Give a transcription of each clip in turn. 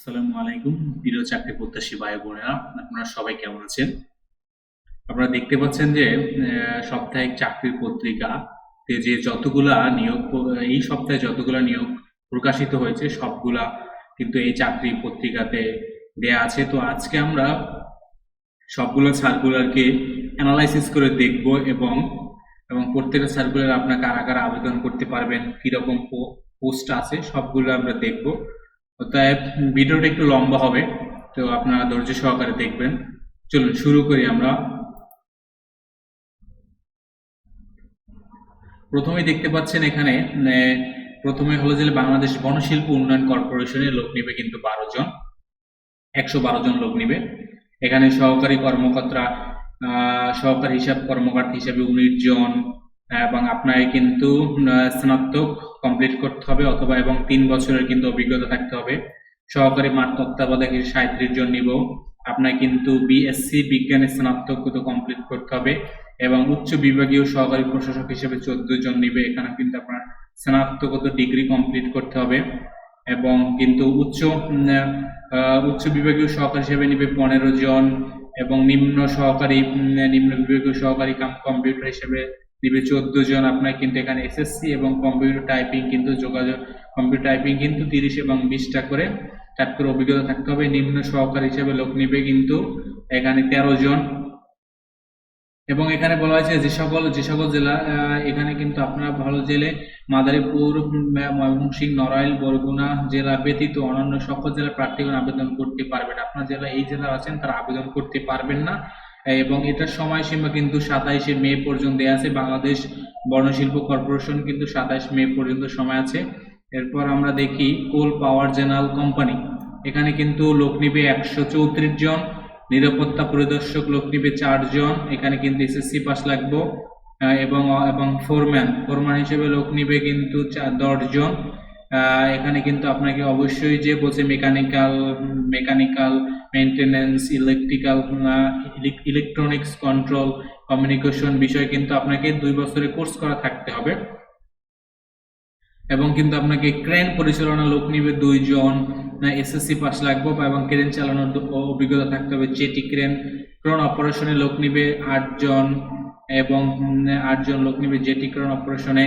আসসালামু আলাইকুম, প্রিয় চাকরি প্রত্যাশী ভাই বোনেরা, আপনারা সবাই কেমন আছেন? আপনারা দেখতে পাচ্ছেন যে সাপ্তাহিক চাকরির পত্রিকা যে যতগুলা নিয়োগ এই সপ্তাহে যতগুলা নিয়োগ প্রকাশিত হয়েছে, সবগুলা কিন্তু এই চাকরি পত্রিকাতে দেয়া আছে। তো আজকে আমরা সবগুলো সার্কুলারকে অ্যানালাইসিস করে দেখব এবং এবং প্রত্যেকটা সার্কুলার আপনার কারা কারা আবেদন করতে পারবেন, কীরকম পোস্ট আছে, সবগুলো আমরা দেখব। অতএব ভিডিওটা একটু লম্বা হবে, তো আপনারা ধৈর্য সহকারে দেখবেন। চলুন, শুরু করি আমরা। প্রথমে দেখতে পাচ্ছেন এখানে প্রথমে হলো যে বাংলাদেশ বনশিল্প উন্নয়ন কর্পোরেশনের লোক নিবে কিন্তু বারো জন, একশো বারো জন লোক নিবে। এখানে সহকারী কর্মকর্তা সহকারী হিসাব কর্মকর্তা হিসাবে উনিশ জন এবং আপনাকে কিন্তু স্নাতক কমপ্লিট করতে হবে অথবা এবং তিন বছরের কিন্তু অভিজ্ঞতা থাকতে হবে। সহকারী মাঠ তত্ত্বাবধায়ক সাঁত্রিশ জন নিব। আপনার কিন্তু বিএসসি বিজ্ঞানে স্নাতক কমপ্লিট করতে হবে এবং উচ্চ বিভাগীয় সহকারী প্রশাসক হিসেবে চোদ্দ জন নিবে। এখানে কিন্তু আপনার স্নাতকোত্তর ডিগ্রি কমপ্লিট করতে হবে এবং কিন্তু উচ্চ উচ্চ বিভাগীয় সহকারী হিসেবে নিবে পনেরো জন এবং নিম্ন সহকারী নিম্ন বিভাগীয় সহকারী কাম কম্পিউটার হিসেবে নিবে চোদ্দ জন আপনার কিন্তু এখানে এসএসসি এবং কম্পিউটার টাইপিং কিন্তু যোগাযোগ কম্পিউটার টাইপিং কিন্তু তিরিশ এবং বিশটা করে তার করে অভিজ্ঞতা থাকতে হবে। নিম্ন সহকারী হিসেবে লোক নিবে কিন্তু এখানে তেরো জন। এবং এখানে বলা হয়েছে যে সকল যে সকল জেলা এখানে কিন্তু আপনারা ভালো জেলে মাদারীপুর ময়মনসিংহ, নড়াইল, বরগুনা জেলা ব্যতীত অন্যান্য সকল জেলা প্রার্থীগণ আবেদন করতে পারবেন। আপনার জেলা এই জেলা আছেন তারা আবেদন করতে পারবেন না। এবং এটার সময়সীমা কিন্তু সাতাইশে মে পর্যন্ত আছে। বাংলাদেশ বর্ণশিল্প কর্পোরেশন কিন্তু সাতাইশ মে পর্যন্ত সময় আছে। এরপর আমরা দেখি কোল পাওয়ার জেনারেল কোম্পানি। এখানে কিন্তু লোক নিবে একশো চৌত্রিশ জন, নিরাপত্তা পরিদর্শক লোক নিবে চারজন এখানে কিন্তু এসএসসি পাস লাগবো। এবং এবং ফোরম্যান ফোরম্যান হিসেবে লোক নিবে কিন্তু দশজন এখানে কিন্তু আপনাকে অবশ্যই যে বলছে mechanical mechanical maintenance electrical electronics control communication বিষয় কিন্তু আপনাকে দুই বছরের কোর্স করা থাকতে হবে। এবং কিন্তু আপনাকে ক্রেন পরিচালনা লোক নিবে দুইজন এসএসসি পাস লাগবে এবং ক্রেন চালানোর অভিজ্ঞতা থাকতে হবে জেটি ক্রেন ক্রেন অপারেশনে লোক নিবে আটজন এবং আটজন লোক নিবে জেটি ক্রেন অপারেশনে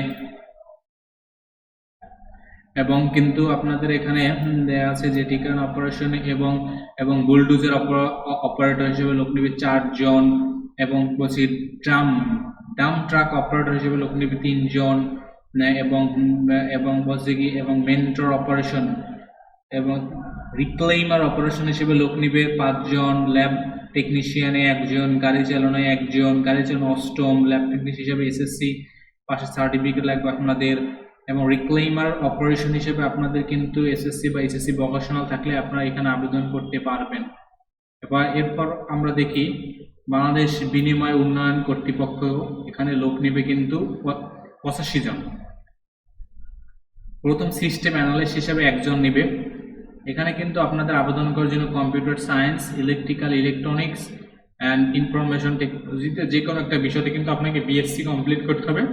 এবং কিন্তু আপনাদের এখানে দেয়া আছে জেটি ক্রেন অপারেশন এবং এবং বুলডুজের অপারেটর হিসেবে লোক নিবে চারজন এবং বলছি ড্রাম ডাম ট্রাক অপারেটর হিসেবে লোক নিবে তিনজন এবং এবং বলছে কি, এবং মেন্টর অপারেশন এবং রিক্লেইমার অপারেশন হিসেবে লোক নিবে পাঁচজন ল্যাব টেকনিশিয়ানে একজন, গাড়ি চালানোয় একজন, গাড়ি চালানো অষ্টম ল্যাব টেকনিশিয়ান হিসেবে এসএসসি পাশে সার্টিফিকেট লাগবে আপনাদের। এবং রিক্লেইমার অপারেশন হিসেবে আপনাদের কিন্তু এসএসসি বা এসএসসি ভোকেশনাল থাকলে আপনারা এখানে আবেদন করতে পারবেন। এবার, এরপর আমরা দেখি বাংলাদেশ বিনিময় উন্নয়ন কর্তৃপক্ষ এখানে লোক নেবে কিন্তু পঁচাশি জন। প্রথম সিস্টেম অ্যানালিস্ট হিসেবে একজন নেবে। এখানে কিন্তু আপনাদের আবেদন করার জন্য computer science electrical electronics and information টেকনোলজিতে যে কোনো একটা বিষয়তে কিন্তু আপনাকে বিএসসি কমপ্লিট করতে হবে।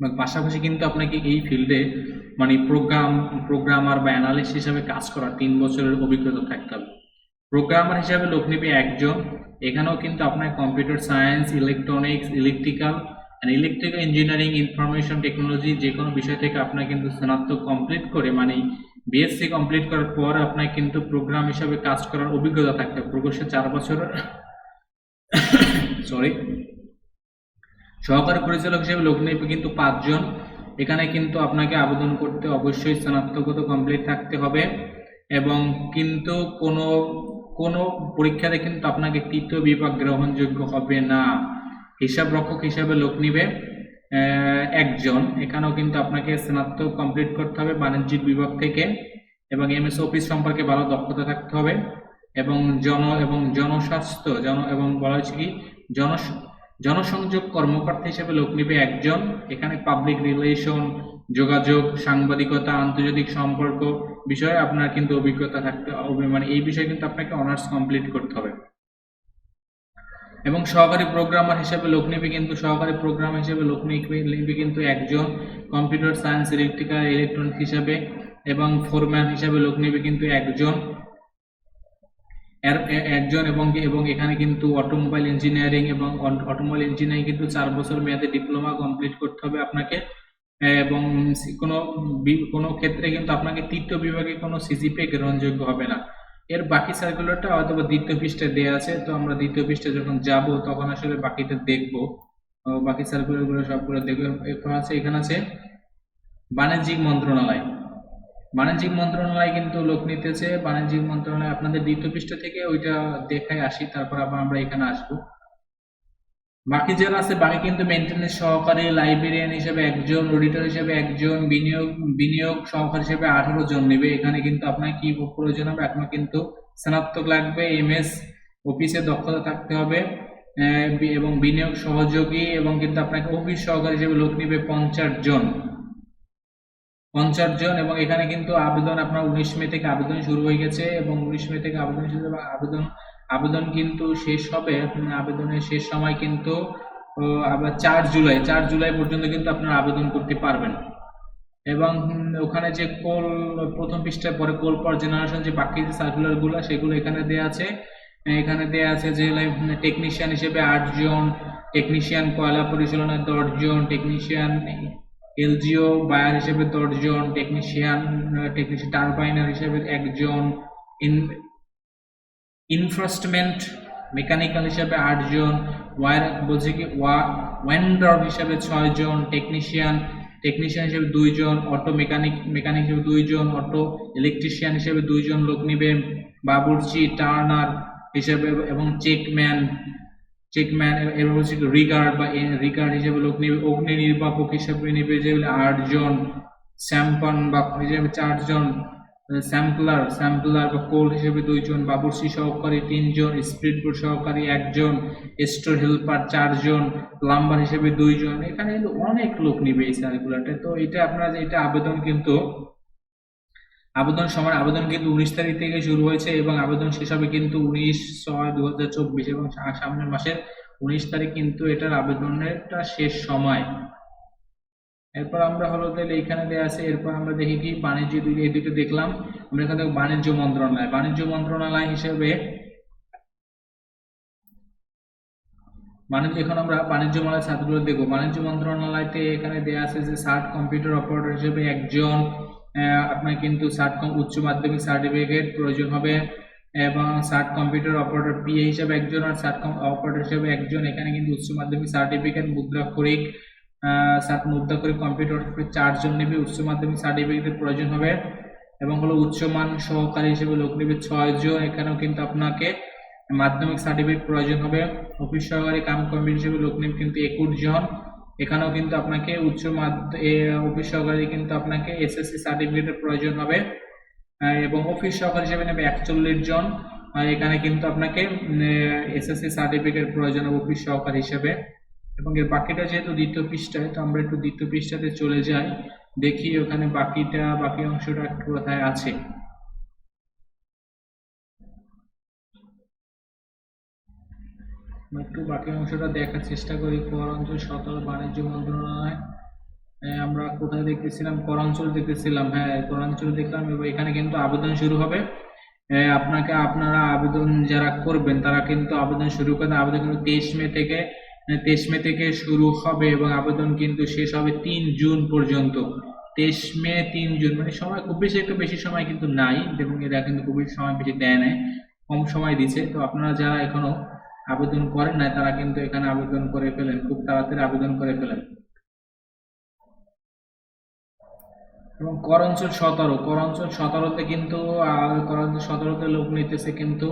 পাশাপাশি কিন্তু আপনাকে এই ফিল্ডে মানে প্রোগ্রাম প্রোগ্রামার বা অ্যানালিস্ট হিসাবে কাজ করার তিন বছরের অভিজ্ঞতা থাকতে হবে। প্রোগ্রামার হিসাবে লোক নেবে একজন। এখানেও কিন্তু আপনার computer science electronics electrical and electrical engineering information technology যে কোনো বিষয় থেকে আপনার কিন্তু স্নাতক কমপ্লিট করে মানে বিএসসি কমপ্লিট করার পর আপনার কিন্তু প্রোগ্রাম হিসাবে কাজ করার অভিজ্ঞতা থাকতে হবে। প্রকোষ্ঠে চার বছরের সরি সহকারী পরিচালক হিসেবে লোক নেবে কিন্তু পাঁচজন। এখানে কিন্তু আপনাকে আবেদন করতে অবশ্যই স্নাতকতা কমপ্লিট থাকতে হবে এবং কিন্তু কোনো কোনো পরীক্ষাতে কিন্তু আপনাকে তৃতীয় বিভাগ গ্রহণযোগ্য হবে না। হিসাব রক্ষক হিসাবে লোক নিবে একজন। এখানেও কিন্তু আপনাকে স্নাতক কমপ্লিট করতে হবে বাণিজ্যিক বিভাগ থেকে এবং এমএস অফিস সম্পর্কে ভালো দক্ষতা থাকতে হবে এবং জন, এবং জনস্বাস্থ্য, জন, এবং বলা হয়েছে কি? জন জনসংযোগ কর্মকর্তা হিসেবে লোক নিবে একজন। এখানে পাবলিক রিলেশন যোগাযোগ, সাংবাদিকতা, আন্তর্জাতিক সম্পর্ক বিষয়ে আপনার কিন্তু অভিজ্ঞতা থাকতে হবে। মানে এই বিষয়ে কিন্তু আপনাকে অনার্স কমপ্লিট করতে হবে। এবং সহকারী প্রোগ্রামার হিসেবে লোক নিবে কিন্তু, সহকারী প্রোগ্রাম হিসেবে লোক নিবে কিন্তু একজন। কম্পিউটার সায়েন্স ইলেকট্রিক্যাল ইলেকট্রনিক্স হিসাবে এবং ফোরম্যান হিসাবে লোক নিবে কিন্তু একজন। একজন এবং এবং এখানে কিন্তু অটোমোবাইল ইঞ্জিনিয়ারিং এবং অটোমোবাইল ইঞ্জিনিয়ারিং কিন্তু চার বছর মেয়াদে ডিপ্লোমা কমপ্লিট করতে হবে আপনাকে। এবং কোনো কোনো ক্ষেত্রে কিন্তু আপনাকে তৃতীয় বিভাগে কোনো সিজিপি গ্রহণযোগ্য হবে না। এর বাকি সার্কুলারটা হয়তো দ্বিতীয় পৃষ্ঠে দেওয়া আছে, তো আমরা দ্বিতীয় পৃষ্ঠে যখন যাব তখন আসলে বাকিটা দেখব। বাকি সার্কুলারগুলো সবগুলো দেখব। এরপর আছে, এখানে আছে বাণিজ্যিক মন্ত্রণালয়। বাণিজ্যিক মন্ত্রণালয় কিন্তু লোক নিতেছে। বাণিজ্যিক মন্ত্রণালয় আপনাদের দ্বিতীয় পৃষ্ঠা থেকে ওইটা দেখায় আসি, তারপর আবার আমরা এখানে আসব। বাকি যারা আছে, বাকি কিন্তু মেনটেন্যান্স সহকারী লাইব্রেরিয়ান হিসেবে একজন অডিটর হিসেবে একজন, বিনিয়োগ বিনিয়োগ সহকারী হিসেবে আঠারো জন নেবে। এখানে কিন্তু আপনার কি প্রয়োজন হবে? আপনার কিন্তু স্নাতক লাগবে এম এস অফিসে দক্ষতা থাকতে হবে এবং বিনিয়োগ সহযোগী এবং কিন্তু আপনাকে অফিস সহকারী হিসেবে লোক নিবে পঞ্চাশ জন। পঞ্চাশ জন এবং এখানে কিন্তু আবেদন আপনার উনিশ মে থেকে আবেদন শুরু হয়ে গেছে এবং উনিশ মে থেকে আবেদন শুরু এবং আবেদন আবেদন কিন্তু শেষ হবে। আবেদনের শেষ সময় কিন্তু আবার চার জুলাই চার জুলাই পর্যন্ত কিন্তু আপনারা আবেদন করতে পারবেন। এবং ওখানে যে কোল, প্রথম পৃষ্ঠার পরে কোল পর জেনারেশন যে বাকি যে সার্কুলারগুলো, সেগুলো এখানে দেওয়া আছে। এখানে দেওয়া আছে যে টেকনিশিয়ান হিসেবে আটজন টেকনিশিয়ান কয়লা পরিচালনায় দশজন টেকনিশিয়ান এলজিও বায়ার হিসেবে দশজন, টেকনিশিয়ান টেকনিশিয়ান টারবাইনার হিসেবে একজন, ইন ইনফ্রাস্টমেন্ট মেকানিক্যাল হিসেবে আটজন, ওয়ার, বলছি কি ওয়েন্ডর হিসেবে ছয়জন, টেকনিশিয়ান টেকনিশিয়ান হিসেবে দুইজন, অটো মেকানিক মেকানিক হিসেবে দুইজন, অটো ইলেকট্রিশিয়ান হিসেবে দুইজন লোক নিবে, বাবুর্চি টার্নার হিসেবে এবং চেকম্যান। চেকম্যান এবং হচ্ছে রিগার্ড বা রিগার্ড হিসেবে লোক নিবে অগ্নি নির্বাপক হিসেবে নিবে যে আটজন। স্যাম্পন বা হিসেবে চারজন স্যাম্পলার স্যাম্পলার বা কোল হিসেবে দুইজন বাবুর্চি সহকারী তিনজন স্পিড বোর্ড সহকারী একজন স্টোর হেল্পার চারজন প্লাম্বার হিসেবে দুইজন। এখানে কিন্তু অনেক লোক নিবে এই সার্কুলারটা তো এটা আপনারা যে, এটা আবেদন কিন্তু আবেদন সময় আবেদন কিন্তু উনিশ তারিখ থেকে শুরু হয়েছে এবং আবেদন শেষ হবে কিন্তু উনিশ ছয় দু হাজার চব্বিশ এবং সামনের মাসের উনিশ তারিখ কিন্তু এটার আবেদনেরটা শেষ সময়। এরপর আমরা হলো তাহলে এখানে দেওয়া আছে, এরপর আমরা দেখি কি বাণিজ্য এই দুটো দেখলাম। আমরা এখানে বাণিজ্য মন্ত্রণালয়। বাণিজ্য মন্ত্রণালয় হিসেবে বাণিজ্য এখন আমরা বাণিজ্য মন্ত্রণালয় ছাত্রগুলো দেখব। বাণিজ্য মন্ত্রণালয়তে এখানে দেওয়া আছে যে সার্ট কম্পিউটার অপারেটর হিসেবে একজন আপনার কিন্তু সার্ট কম উচ্চ মাধ্যমিক সার্টিফিকেট প্রয়োজন হবে, এবং সার্ট কম্পিউটার অপারেটর পিএ হিসাবে একজন আর সার্ট অপারেটর হিসাবে একজন। এখানে কিন্তু উচ্চ মাধ্যমিক সার্টিফিকেট মুদ্রাক্ষরিক সার্ট মুদ্রাক্ষরিক কম্পিউটার চারজন নেবে, উচ্চ মাধ্যমিক সার্টিফিকেটের প্রয়োজন হবে, এবং হলো উচ্চমান সহকারী হিসেবে লোক নেবে ছয়জন এখানেও কিন্তু আপনাকে মাধ্যমিক সার্টিফিকেট প্রয়োজন হবে। অফিস সহকারী কাম কমিটি হিসেবে লোক নেবে কিন্তু একুশ জন। এখানেও কিন্তু আপনাকে উচ্চ অফিস সহকারী কিন্তু আপনাকে এসএসসি সার্টিফিকেটের প্রয়োজন হবে। এবং অফিস সহকারী হিসেবে নেবে একচল্লিশ জন। এখানে কিন্তু আপনাকে এসএসসি সার্টিফিকেট প্রয়োজন হবে অফিস সহকারী হিসেবে। এবং এর বাকিটা যেহেতু দ্বিতীয় পৃষ্ঠায়, তো আমরা একটু দ্বিতীয় পৃষ্ঠাতে চলে যাই। দেখি ওখানে বাকিটা, বাকি অংশটা একটু কোথায় আছে। একটু বাকি অংশটা দেখার চেষ্টা করি। কর অঞ্চল সতর্ক বাণিজ্য মন্ত্রণালয়। আমরা কোথায় দেখতেছিলাম? করাঞ্চল দেখতেছিলাম। হ্যাঁ করাঞ্চল দেখলাম এবং এখানে কিন্তু আবেদন শুরু হবে। আপনাকে, আপনারা আবেদন যারা করবেন, তারা কিন্তু আবেদন শুরু করেন আবেদন কিন্তু তেইশ মে থেকে তেইশ মে থেকে শুরু হবে এবং আবেদন কিন্তু শেষ হবে তিন জুন পর্যন্ত। তেইশ মে, তিন জুন মানে সময় খুব বেশি, একটু বেশি সময় কিন্তু নাই। এবং এরা কিন্তু খুব বেশি সময় বেশি দেয় নাই, কম সময় দিছে। তো আপনারা যারা এখনও আবেদন করেন নাই তারা কিন্তু এখানে আবেদন করে ফেলেন খুব তাড়াতাড়ি আবেদন করে ফেলেন। এবং কর অঞ্চল সতেরো কর অঞ্চল সতেরোতে কিন্তু আহ, কর অঞ্চল সতেরোতে লোক নিতেছে কিন্তু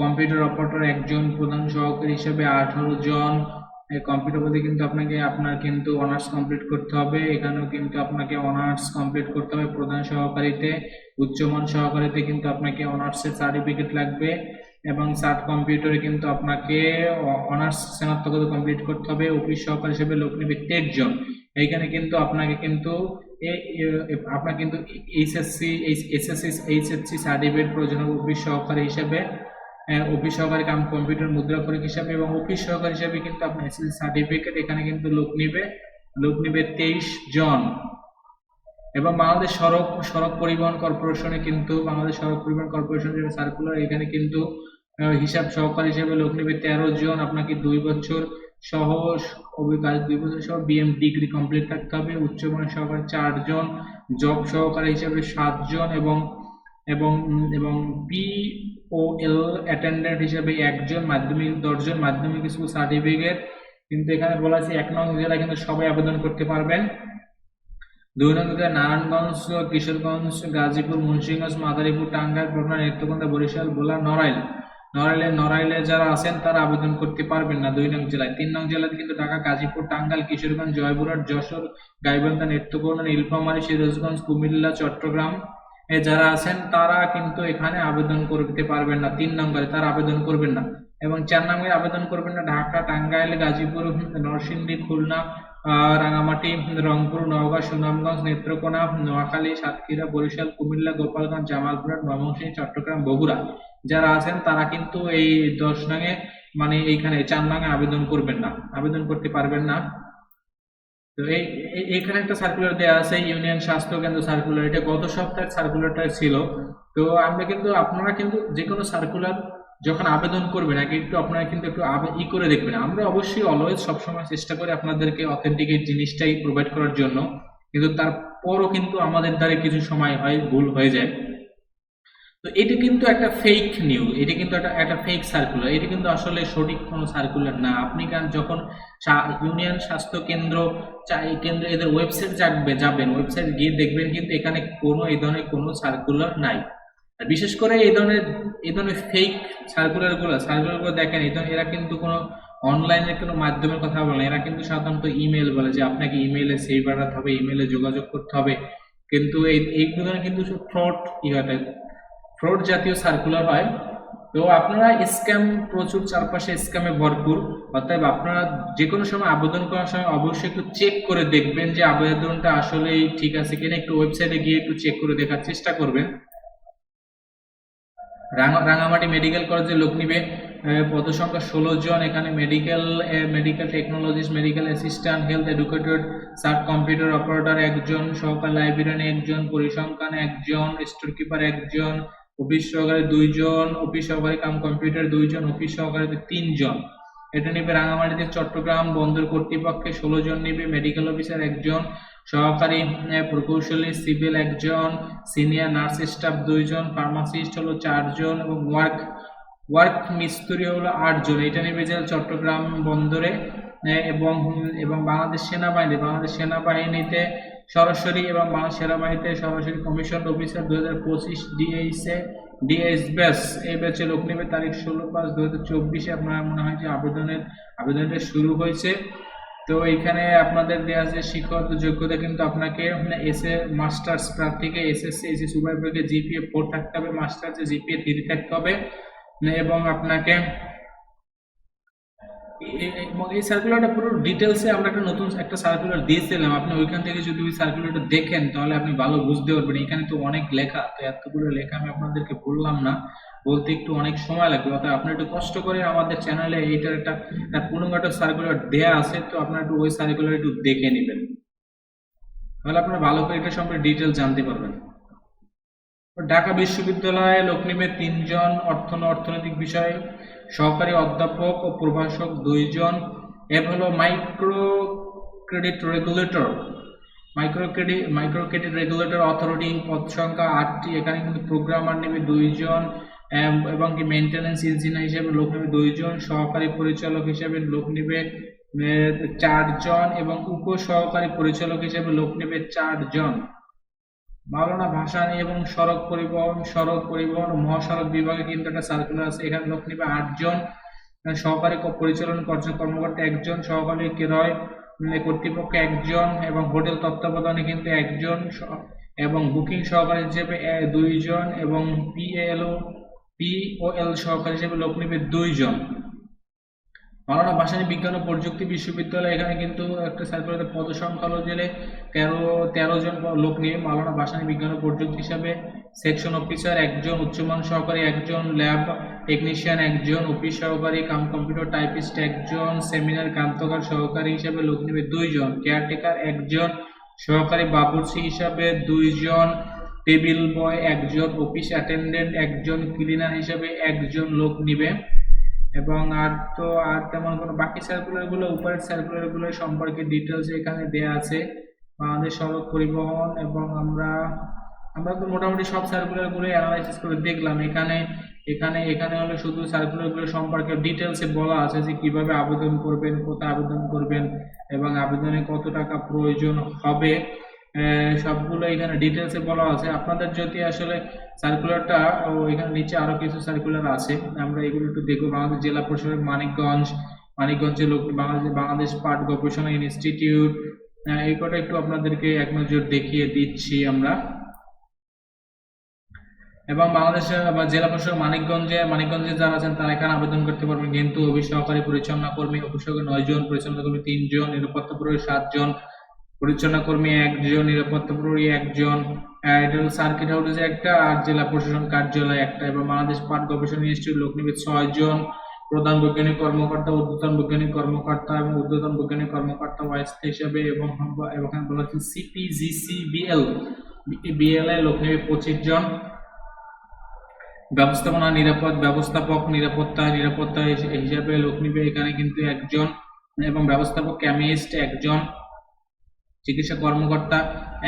কম্পিউটার অপারেটর একজন প্রধান সহকারী হিসেবে আঠারো জন কম্পিউটার বলতে কিন্তু আপনাকে আপনার কিন্তু অনার্স কমপ্লিট করতে হবে এখানেও কিন্তু আপনাকে অনার্স কমপ্লিট করতে হবে প্রধান সহকারীতে উচ্চমান সহকারীতে কিন্তু আপনাকে অনার্সের সার্টিফিকেট লাগবে। এবং সাত কম্পিউটারে কিন্তু আপনাকে অনার্স স্নাতকতা কমপ্লিট করতে হবে অফিস সহকারী হিসেবে লোক নেবে তেইশ জন এইখানে কিন্তু আপনাকে কিন্তু আপনার কিন্তু এইচএসসি এসএসসি এইচএসসি সার্টিফিকেট প্রয়োজন অফিস সহকারী হিসেবে। অফিস সহকারী কাম কম্পিউটার মুদ্রা মুদ্রাক্ষরিক হিসাবে এবং অফিস সহকারী হিসাবে কিন্তু আপনার এসএসসি সার্টিফিকেট এখানে কিন্তু লোক নিবে লোক নিবে তেইশ জন। এবং বাংলাদেশ সড়ক সড়ক পরিবহন কর্পোরেশনে কিন্তু, বাংলাদেশ সড়ক পরিবহন কর্পোরেশন যেটা সার্কুলার এখানে কিন্তু হিসাব সহকারী হিসেবে লোক নেবে তেরো জন, আপনাকে দুই বছর সহ অভিজ্ঞতা দুই বছর সহ বিএম ডিগ্রি কমপ্লিট থাকতে হবে উচ্চমানের সহকারী চারজন জব সহকারী হিসেবে সাতজন এবং এবং এবং পি ও এল অ্যাটেন্ডেন্ট হিসেবে একজন, মাধ্যমিক, দশজন মাধ্যমিক স্কুল সার্টিফিকেট কিন্তু এখানে বলা আছে এক নং জেলায় কিন্তু সবাই আবেদন করতে পারবেন। দুই নং জেলায় নারায়ণগঞ্জ, কিশোরগঞ্জ, গাজীপুর, মুন্সিগঞ্জ, মাদারীপুর, টাঙ্গাইল পাবনা নেত্রকোনা, বরিশাল ভোলা নড়াইল। নড়াইলে নড়াইলে যারা আছেন তারা আবেদন করতে পারবেন না দুই নং জেলায়। তিন নং জেলায় কিন্তু ঢাকা, গাজীপুর, টাঙ্গাইল, কিশোরগঞ্জ, জয়পুরহাট, যশোর, গাইবান্ধা, নেত্রকোনা, নীলফামারী, সিরাজগঞ্জ, কুমিল্লা, চট্টগ্রাম এ যারা আছেন তারা কিন্তু এখানে আবেদন করতে পারবেন না তিন নম্বরে তারা আবেদন করবেন না। এবং চার নম্বরে আবেদন করবেন না ঢাকা, টাঙ্গাইল, গাজীপুর, নরসিংদী, খুলনা রাঙামাটি, রংপুর, নওগাঁ, সুনামগঞ্জ, নেত্রকোনা, নোয়াখালী, সাতক্ষীরা, বরিশাল, কুমিল্লা, গোপালগঞ্জ, জামালপুর, ময়মনসিংহ, চট্টগ্রাম, বগুড়া। যারা আছেন তারা কিন্তু এই দশ নঙে মানে এইখানে চার নঙে আবেদন করবেন না। আবেদন করতে পারবেন না। তো এই এইখানে একটা সার্কুলার দেওয়া আছে ইউনিয়ন স্বাস্থ্য কেন্দ্র সার্কুলার এটা গত সপ্তাহের সার্কুলারটা ছিল। তো আমরা কিন্তু, আপনারা কিন্তু যে কোনো সার্কুলার যখন আবেদন করবেন, আগে একটু আপনারা কিন্তু একটু ই করে দেখবেন। আমরা অবশ্যই অলওয়েজ সবসময় চেষ্টা করি আপনাদেরকে অথেন্টিক এই জিনিসটাই প্রোভাইড করার জন্য। কিন্তু তারপরও কিন্তু আমাদের দ্বারা কিছু সময় হয়, ভুল হয়ে যায়। তো এটা কিন্তু একটা ফেক নিউজ এটা কিন্তু একটা একটা ফেক সার্কুলার এটা কিন্তু আসলে সঠিক কোনো সার্কুলার না। আপনি কারণ যখন ইউনিয়ন স্বাস্থ্য কেন্দ্র চা- এই কেন্দ্র এদের ওয়েবসাইট যাবে যাবেন ওয়েবসাইট গিয়ে দেখবেন কিন্তু এখানে কোনো, এই ধরনের কোনো সার্কুলার নাই। বিশেষ করে এই ধরনের এই ধরনের ফেক সার্কুলারগুলো সার্কুলারগুলো দেখেন, এই ধরনের, এরা কিন্তু কোনো অনলাইনের কোনো মাধ্যমের কথা বলে এরা কিন্তু সাধারণত ইমেল বলে যে আপনাকে ইমেলে সেভ বাড়াতে হবে ইমেলে যোগাযোগ করতে হবে। কিন্তু এই এইগুলো কিন্তু ফ্রড ই হয় ফ্রড জাতীয় সার্কুলার হয়। তো আপনারা স্ক্যাম প্রচুর, চারপাশে স্ক্যামে ভরপুর। অতএব আপনারা যে কোনো সময় আবেদন করার সময় অবশ্যই একটু চেক করে দেখবেন যে আবেদনটা আসলেই ঠিক আছে কিনা। একটু ওয়েবসাইটে গিয়ে একটু চেক করে দেখার চেষ্টা করবেন। রাঙামাটি মেডিকেল কলেজে লোক নিবে। আহ, পদ সংখ্যা ষোলো জন। এখানে medical medical technologist medical assistant health educated sub computer operator একজন সহকারী লাইব্রেরিয়ান একজন পরিসংখ্যান একজন স্টোর কিপার একজন অফিস সহকারী দুইজন অফিস সহকারী কাম কম্পিউটার দুইজন অফিস সহকারী তিনজন। এটা নিবে রাঙামাটিতে চট্টগ্রাম বন্দর কর্তৃপক্ষে। ষোলো জন নিবে। মেডিকেল অফিসার একজন। সহকারী প্রকৌশলী, সিভিল একজন, সিনিয়র নার্স স্টাফ দুইজন, ফার্মাসিস্ট হলো চারজন এবং ওয়ার্ক ওয়ার্ক মিস্ত্রি হলো আটজন। এটা নিবে যে চট্টগ্রাম বন্দরে এবং এবং বাংলাদেশ সেনাবাহিনী। বাংলাদেশ সেনাবাহিনীতে সরাসরি এবং বাংলাদেশ সেনাবাহিনীতে সরাসরি কমিশন অফিসার দু হাজার পঁচিশ ডিএইচ ডিএস ব্যাস এই ব্যাচে লোক নেবে তারিখ ষোলো পাঁচ দু হাজার চব্বিশে। আপনার মনে হয় যে আবেদনের, আবেদনটা শুরু হয়েছে। তো এখানে আপনাদের দেওয়া আছে শিক্ষক যোগ্যতা, কিন্তু আপনাকে এস এ মাস্টার্স প্রার্থীকে এসএসসি এসি সুপারভাইজারকে জিপিএ ফোর থাকতে হবে মাস্টার্সে জিপিএ থ্রি থাকতে হবে। এবং আপনাকে এই সার্কুলারটা পুরো ডিটেলসে আমরা একটা নতুন একটা সার্কুলার দিয়েছিলাম। আপনি ওইখান থেকে যদি ওই সার্কুলারটা দেখেন, তাহলে আপনি ভালো বুঝতে পারবেন। এখানে তো অনেক লেখা, তো এতগুলো লেখা আমি আপনাদেরকে বললাম না। বলতে একটু অনেক সময় লাগবে। অর্থাৎ আপনি একটু কষ্ট করে আমাদের চ্যানেলে এইটার একটা একটা সার্কুলার দেয়া আছে, তো আপনারা একটু ওই সার্কুলার একটু দেখে নেবেন। তাহলে আপনারা ভালো করে এটা সম্পর্কে ডিটেল জানতে পারবেন। ঢাকা বিশ্ববিদ্যালয়ে লোক নিবে তিনজন অর্থন অর্থনৈতিক বিষয়ে। সহকারী অধ্যাপক ও প্রভাষক দুইজন এর হলো micro credit regulator micro credit micro credit regulator authority পদ সংখ্যা আটটি। এখানে কিন্তু প্রোগ্রামার নেবে দুইজন এবং কি মেনটেন্যান্স ইঞ্জিনিয়ার হিসেবে লোক নেবে দুইজন, সহকারী পরিচালক হিসেবে লোক নেবে চারজন, এবং উপ সহকারী পরিচালক হিসেবে লোক নেবে চারজন। মাওলানা ভাসানী এবং সড়ক পরিবহন সড়ক পরিবহন, মহাসড়ক বিভাগে কিন্তু একটা সার্কুলার আছে। এখানে লোক নিবে আটজন সহকারী পরিচালন কর্মকর্তা একজন, সহকারী ক্রয় কর্তৃপক্ষ একজন এবং হোটেল তত্ত্বাবধানে কিন্তু একজন এবং বুকিং সহকারী হিসেবে দুইজন এবং পিএলও পিওএল সহকারী হিসেবে লোক নিবে দুইজন। মাওলানা ভাসানী বিজ্ঞান ও প্রযুক্তি বিশ্ববিদ্যালয় এখানে কিন্তু একটা সার্কুলার পদ সংখ্যা হলো জেলে তেরো তেরো জন লোক নিয়ে মাওলানা ভাসানী বিজ্ঞান ও প্রযুক্তি হিসাবে সেকশন অফিসার একজন উচ্চমান সহকারী, একজন ল্যাব টেকনিশিয়ান একজন অফিস সহকারী, কাম কম্পিউটার টাইপিস্ট একজন সেমিনার গ্রান্থকার সহকারী হিসাবে লোক নেবে দুইজন কেয়ারটেকার একজন, সহকারী বাবুর্চি হিসাবে দুইজন টেবিল বয় একজন অফিস অ্যাটেন্ডেন্ট একজন ক্লিনার হিসাবে একজন লোক নিবে। এবং আর তো আর তেমন কোনো বাকি সার্কুলারগুলো, উপরের সার্কুলারগুলো সম্পর্কে ডিটেলস এখানে দেয়া আছে। বাংলাদেশ সড়ক পরিবহন এবং আমরা আমরা তো মোটামুটি সব সার্কুলারগুলো অ্যানালাইসিস করে দেখলাম। এখানে এখানে এখানে হলো শুধু সার্কুলারগুলো সম্পর্কে ডিটেলসে বলা আছে যে কীভাবে আবেদন করবেন, কোথায় আবেদন করবেন এবং আবেদনে কত টাকা প্রয়োজন হবে। সবগুলো এখানে ডিটেলসে বলা আছে। আপনাদের যদি আসলে সার্কুলারটা ও, এখানে নিচে আরও কিছু সার্কুলার আছে, আমরা এগুলো একটু দেখব। বাংলাদেশ জেলা প্রশাসক মানিকগঞ্জ, মানিকগঞ্জের লোক, বাংলাদেশ বাংলাদেশ পাট গবেষণা ইনস্টিটিউট এই কটা একটু আপনাদেরকে এক নজর দেখিয়ে দিচ্ছি আমরা। এবং বাংলাদেশের বা জেলা প্রশাসক মানিকগঞ্জে মানিকগঞ্জে যারা আছেন, তারা এখানে আবেদন করতে পারবেন। কিন্তু অফিস সহকারী পরিচালনা কর্মী সহকারী নয় জন পরিচালনা কর্মী তিনজন, নিরাপত্তা প্রহরী সাতজন পরিচালনা কর্মী একজন, নিরাপত্তা প্রহরী একজন এটা সার্কিট হাউসে একটা আর জেলা প্রশাসন কার্যালয় একটা এবং বাংলাদেশ পাট গবেষণা ইনস্টিটিউট লোক নিবে ছয় জন প্রধান বৈজ্ঞানিক কর্মকর্তা, উদ্বোধন বৈজ্ঞানিক কর্মকর্তা এবং উদ্বোধন বৈজ্ঞানিক কর্মকর্তা ওয়াইসতে হিসাবে এবং এখানে বলা হচ্ছে সিপিজিসি বিএল এ লোক নেবে পঁচিশ জন। ব্যবস্থাপনা নিরাপদ, ব্যবস্থাপক নিরাপত্তা নিরাপত্তা হিস- হিসাবে লোক নিবে এখানে কিন্তু একজন এবং ব্যবস্থাপক কেমিস্ট একজন। চিকিৎসা কর্মকর্তা,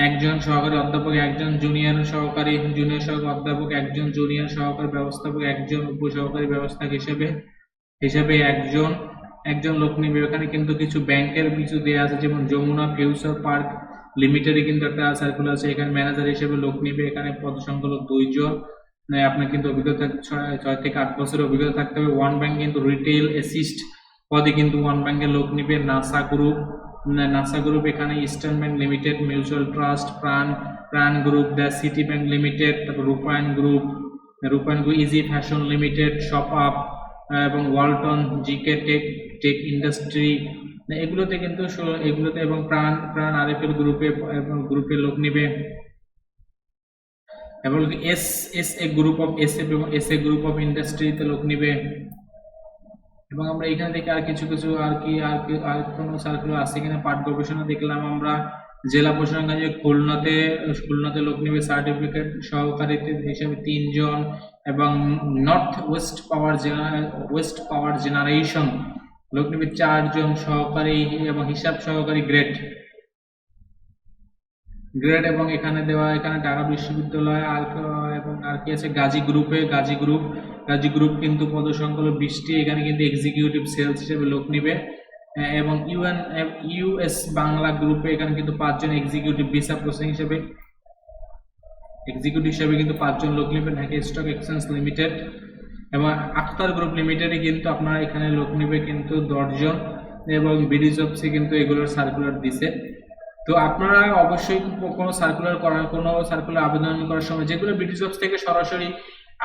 একজন সহকারী অধ্যাপক, একজন জুনিয়র সহকারী জুনিয়র সহকারী অধ্যাপক, একজন জুনিয়র সহকারী ব্যবস্থাপক, একজন উপসহকারী ব্যবস্থাপক হিসেবে হিসেবে একজন একজন লোক নিবে। এখানে কিন্তু কিছু ব্যাংকের কিছু দেওয়া আছে, যেমন যমুনা ফিউচার পার্ক লিমিটেডে কিন্তু একটা সার্কুলার আছে। এখানে ম্যানেজার হিসেবে লোক নিবে। এখানে পদ সংখ্যা দুইজন আপনার কিন্তু অভিজ্ঞতা ছয় থেকে আট বছরের অভিজ্ঞতা থাকতে হবে। ওয়ান ব্যাংক কিন্তু রিটেল অ্যাসিস্ট পদে কিন্তু ওয়ান ব্যাংকের লোক নিবে। নাসা গ্রুপ নাসা গ্রুপ এখানে Eastern Bank Limited Mutual Trust Pran Pran group the City Bank Limited তারপর Rupayan group Rupayan group easy fashion limited shop up এবং Walton GK tech tech industry এগুলোতে কিন্তু এগুলোতে এবং প্রাণ প্রাণ আরএফএল গ্রুপে এবং গ্রুপে লোক নিবে। এবং S S A group of S F এবং এস এ গ্রুপ অফ ইন্ডাস্ট্রিতে লোক নিবে। এবং আমরা এখান থেকে আর কিছু কিছু আর কি, আর আর কোনো সার্কুলার আছে কিনা পাঠ গবেষণা দেখলাম আমরা। জেলা প্রশাসন কাজে খুলনাতে খুলনাতে লোক নেবে সার্টিফিকেট সহকারী হিসেবে তিনজন এবং নর্থ ওয়েস্ট পাওয়ার জেনারে ওয়েস্ট পাওয়ার জেনারেশন লোক নেবে চারজন সহকারী এবং হিসাব সহকারী গ্রেড গ্রেড এবং এখানে দেওয়া, এখানে ঢাকা বিশ্ববিদ্যালয় আর এবং আর কি আছে গাজী গ্রুপে গাজী গ্রুপ গাজী গ্রুপ কিন্তু পদসংখ্যা হলো বিশটি, এখানে কিন্তু এক্সিকিউটিভ সেলস হিসেবে লোক নিবে। এবং ইউএন ইউএস বাংলা গ্রুপে এখানে কিন্তু পাঁচজন এক্সিকিউটিভ ভিসা প্রসেসিং হিসেবে এক্সিকিউটিভ হিসেবে কিন্তু পাঁচজন লোক নেবেন ঢাকা স্টক এক্সচেঞ্জ লিমিটেড এবং আক্তার গ্রুপ লিমিটেডে কিন্তু আপনারা এখানে লোক নেবে কিন্তু দশজন এবং বিডিজ অফসি কিন্তু এগুলোর সার্কুলার দিছে। তো আপনারা অবশ্যই কোনো সার্কুলার করার, কোনো সার্কুলার আবেদন করার সময় যেগুলো ব্রিটিশ অফিস থেকে সরাসরি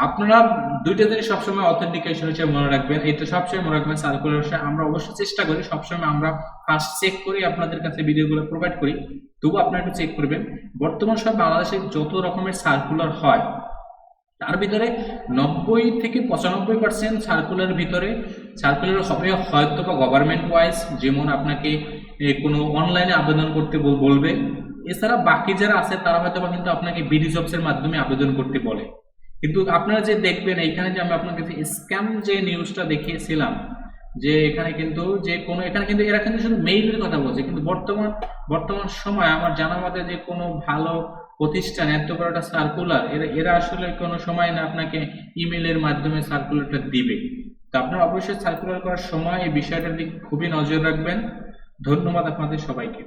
আপনারা দুইটা জিনিস সবসময় অথেন্টিকেশন হিসেবে মনে রাখবেন। এটা সবসময় মনে রাখবেন সার্কুলার আমরা অবশ্যই চেষ্টা করি, সবসময় আমরা ফার্স্ট চেক করি, আপনাদের কাছে ভিডিওগুলো প্রোভাইড করি। তবু আপনারা একটু চেক করবেন। বর্তমান সময় বাংলাদেশে যত রকমের সার্কুলার হয়, তার ভিতরে নব্বই থেকে পঁচানব্বই পার্সেন্ট সার্কুলার ভিতরে সার্কুলার হবে হয়তো বা গভর্নমেন্ট ওয়াইজ যেমন আপনাকে কোনো অনলাইনে আবেদন করতে বলবে। এছাড়া বাকি যারা আছে, তারা হয়তো বা কিন্তু আপনাকে বিডি জবসের মাধ্যমে আবেদন করতে বলে। কিন্তু আপনারা যে দেখবেন, এইখানে যে আমি আপনার কাছে স্ক্যাম যে নিউজটা দেখিয়েছিলাম, যে এখানে কিন্তু যে কোনো, এখানে কিন্তু, এরা কিন্তু শুধু মেইলের কথা বলছে, কিন্তু বর্তমান বর্তমান সময় আমার জানা মতে যে কোনো ভালো প্রতিষ্ঠান, এত বড় একটা সার্কুলার এরা এরা আসলে কোনো সময় না আপনাকে ইমেলের মাধ্যমে সার্কুলারটা দিবে। তো আপনারা অবশ্যই সার্কুলার করার সময় এই বিষয়টার দিকে খুবই নজর রাখবেন। ধন্যবাদ আপনাদের সবাইকে।